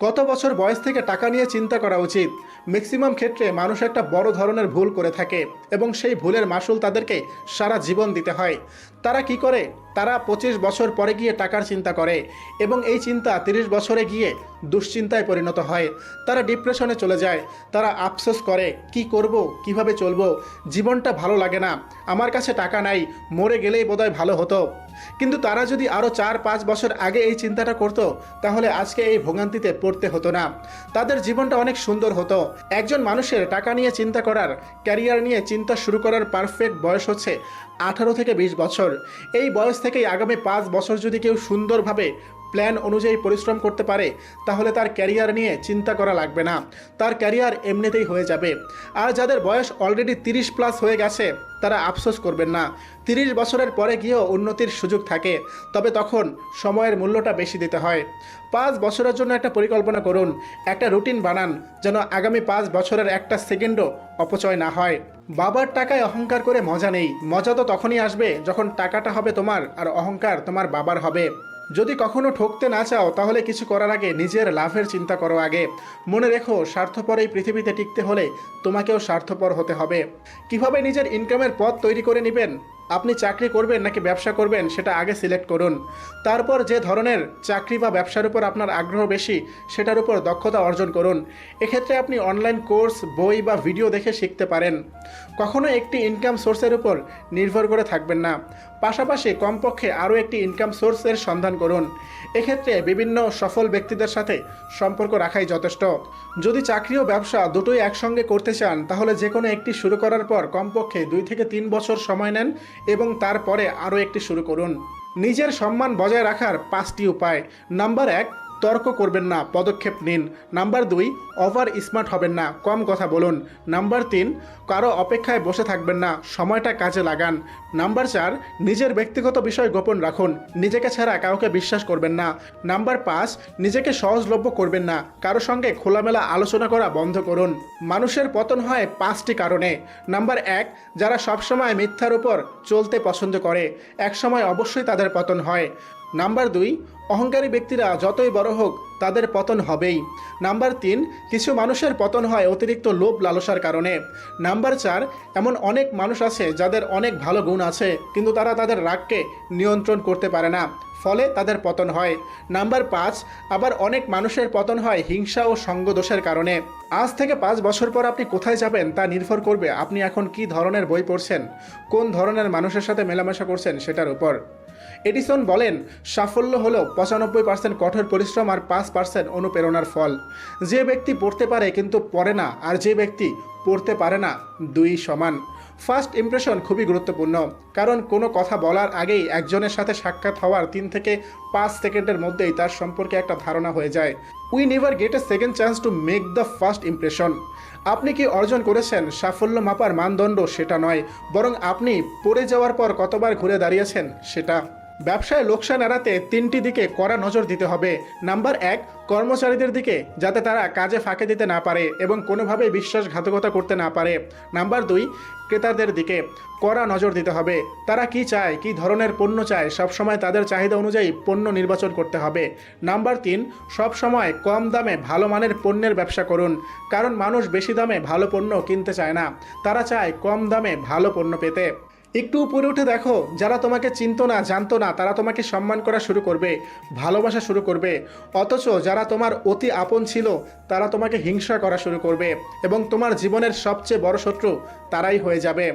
কত বছর বয়স থেকে টাকা নিয়ে চিন্তা করা উচিত? ম্যাক্সিমাম ক্ষেত্রে মানুষ একটা বড় ধরনের ভুল করে থাকে এবং সেই ভুলের মাসুল তাদেরকে সারা জীবন দিতে হয়। তারা কি করে? তারা পঁচিশ বছর পরে গিয়ে টাকার চিন্তা করে এবং এই চিন্তা তিরিশ বছরে গিয়ে দুশ্চিন্তায় পরিণত হয়। তারা ডিপ্রেশনে চলে যায়। তারা আফসোস করে, কি করব? কীভাবে চলবো? জীবনটা ভালো লাগে না। আমার কাছে টাকা নাই। মরে গেলেই বোধহয় ভালো হতো। কিন্তু তারা যদি আরও চার, পাঁচ বছর আগে এই চিন্তাটা করতো, তাহলে আজকে এই ভোগান্তিতে পড়তে হতো না। তাদের জীবনটা অনেক সুন্দর হতো। একজন মানুষের টাকা নিয়ে চিন্তা করার, ক্যারিয়ার নিয়ে চিন্তা শুরু করার পারফেক্ট বয়স হচ্ছে আঠারো থেকে বিশ বছর। এই বয়স থেকেই আগামী পাঁচ বছর যদি কেউ সুন্দরভাবে প্ল্যান অনুযায়ী পরিশ্রম করতে পারে, তাহলে তার ক্যারিয়ার নিয়ে চিন্তা করা লাগবে না। তার ক্যারিয়ার এমনিতেই হয়ে যাবে। আর যাদের বয়স অলরেডি তিরিশ প্লাস হয়ে গেছে, তারা আফসোস করবেন না। তিরিশ বছরের পরে গিয়েও উন্নতির সুযোগ থাকে, তবে তখন সময়ের মূল্যটা বেশি দিতে হয়। পাঁচ বছরের জন্য একটা পরিকল্পনা করুন, একটা রুটিন বানান, যেন আগামী পাঁচ বছরের একটা সেকেন্ডও অপচয় না হয়। বাবার টাকায় অহংকার করে মজা নেই। মজা তো তখনই আসবে যখন টাকাটা হবে তোমার আর অহংকার তোমার বাবার হবে। যদি কখনো ঠকতে না চাও, তাহলে কিছু করার আগে নিজের লাভের চিন্তা করো আগে। মনে রেখো, স্বার্থপর এই পৃথিবীতে টিকতে হলে তোমাকেও স্বার্থপর হতে হবে। কীভাবে নিজের ইনকামের পথ তৈরি করে নেবেন? আপনি চাকরি করবেন নাকি ব্যবসা করবেন সেটা আগে সিলেক্ট করুন। তারপর যে ধরনের চাকরি বা ব্যবসার উপর আপনার আগ্রহ বেশি, সেটার উপর দক্ষতা অর্জন করুন। এক্ষেত্রে আপনি অনলাইন কোর্স বই বা ভিডিও দেখে শিখতে পারেন। কখনো একটি ইনকাম সোর্সের উপর নির্ভর করে থাকবেন না। পাশাপাশি কমপক্ষে আরও একটি ইনকাম সোর্সের সন্ধান করুন। এক্ষেত্রে বিভিন্ন সফল ব্যক্তিদের সাথে সম্পর্ক রাখাই যথেষ্ট। যদি চাকরি ও ব্যবসা দুটোই একসঙ্গে করতে চান, তাহলে যে কোনো একটি শুরু করার পর কমপক্ষে দুই থেকে তিন বছর সময় নেন এবং তারপরে আরও একটি শুরু করুন। নিজের সম্মান বজায় রাখার পাঁচটি উপায়। নাম্বার এক তর্ক করবেন না, পদক্ষেপ নিন। নাম্বার দুই, ওভার স্মার্ট হবেন না, কম কথা বলুন। নাম্বার তিন, কারও অপেক্ষায় বসে থাকবেন না, সময়টা কাজে লাগান। নাম্বার চার, নিজের ব্যক্তিগত বিষয় গোপন রাখুন। নিজেকে ছাড়া কাউকে বিশ্বাস করবেন না। নাম্বার পাঁচ, নিজেকে সহজলভ্য করবেন না, কারও সঙ্গে খোলামেলা আলোচনা করা বন্ধ করুন। মানুষের পতন হয় পাঁচটি কারণে। নাম্বার এক, যারা সবসময় মিথ্যার উপর চলতে পছন্দ করে, একসময় অবশ্যই তাদের পতন হয়। নাম্বার দুই, অহংকারী ব্যক্তিরা যতই বড় হোক, তাদের পতন হবেই। নাম্বার তিন, কিছু মানুষের পতন হয় অতিরিক্ত লোভ লালসার কারণে। নাম্বার চার, এমন অনেক মানুষ আছে যাদের অনেক ভালো গুণ আছে, কিন্তু তারা তাদের রাগকে নিয়ন্ত্রণ করতে পারে না, ফলে তাদের পতন হয়। নাম্বার পাঁচ, আবার অনেক মানুষের পতন হয় হিংসা ও সঙ্গদোষের কারণে। আজ থেকে পাঁচ বছর পর আপনি কোথায় যাবেন তা নির্ভর করবে আপনি এখন কি ধরনের বই পড়ছেন, কোন ধরনের মানুষের সাথে মেলামেশা করছেন সেটার উপর। এডিসন বলেন, সাফল্য হল পঁচানব্বই পার্সেন্ট কঠোর পরিশ্রম আর পাঁচ পার্সেন্ট অনুপ্রেরণার ফল। যে ব্যক্তি পড়তে পারে কিন্তু পড়ে না, আর যে ব্যক্তি পড়তে পারে না, দুই সমান। ফার্স্ট ইমপ্রেশন খুবই গুরুত্বপূর্ণ, কারণ কোনো কথা বলার আগেই একজনের সাথে সাক্ষাৎ হওয়ার তিন থেকে পাঁচ সেকেন্ডের মধ্যেই তার সম্পর্কে একটা ধারণা হয়ে যায়। We never get a second chance to make the first impression আপনি কি অর্জন করেছেন? সাফল্য মাপার মানদণ্ড সেটা নয়, বরং আপনি পড়ে যাওয়ার পর কতবার ঘুরে দাঁড়িয়েছেন সেটা। ব্যবসায় লোকসান এড়াতে তিনটি দিকে কড়া নজর দিতে হবে। নাম্বার এক, কর্মচারীদের দিকে, যাতে তারা কাজে ফাঁকে দিতে না পারে এবং কোনোভাবেই বিশ্বাসঘাতকতা করতে না পারে। নাম্বার দুই, ক্রেতাদের দিকে কড়া নজর দিতে হবে। তারা কি চায়, কি ধরনের পণ্য চায়, সবসময় তাদের চাহিদা অনুযায়ী পণ্য নির্বাচন করতে হবে। নাম্বার তিন, সবসময় কম দামে ভালো মানের পণ্যের ব্যবসা করুন। কারণ মানুষ বেশি দামে ভালো পণ্য কিনতে চায় না। তারা চায় কম দামে ভালো পণ্য পেতে। একটু উপরে উঠে দেখো, যারা তোমাকে চিনত না, জানতো না, তারা তোমাকে সম্মান করা শুরু করবে, ভালোবাসা শুরু করবে। অথচ যারা তোমার অতি আপন ছিল, তারা তোমাকে হিংসা করা শুরু করবে এবং তোমার জীবনের সবচেয়ে বড় শত্রু তারাই হয়ে যাবে।